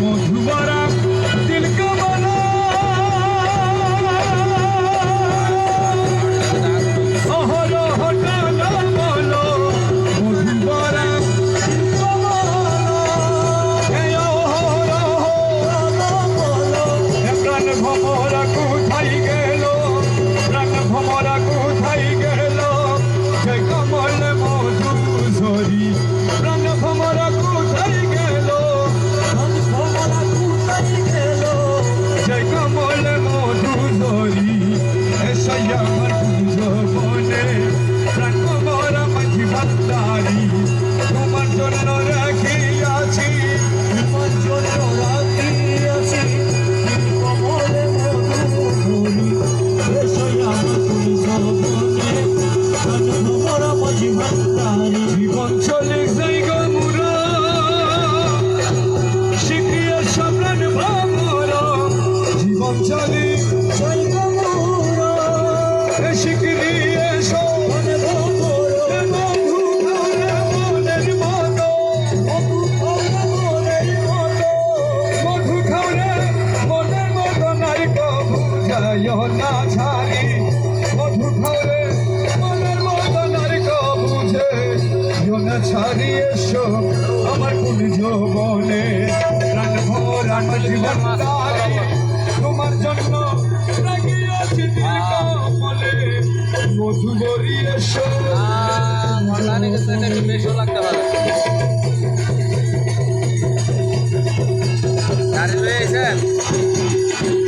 মধুবরা যাইও না ছাড়ি মধু খাবে মনের মতন আর বুঝে। না ছাড়ি এসো, আমার কোন যৌবনে। প্রাণ ভরা জীবন তারি, তোমার জন্য লাগিয়েছি কমলে মধু বরি এসো। বেশও লাগতে পারে Thank you.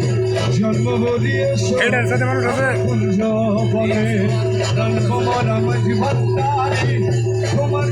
খেলার সাথে মানুষ আছে? তোমার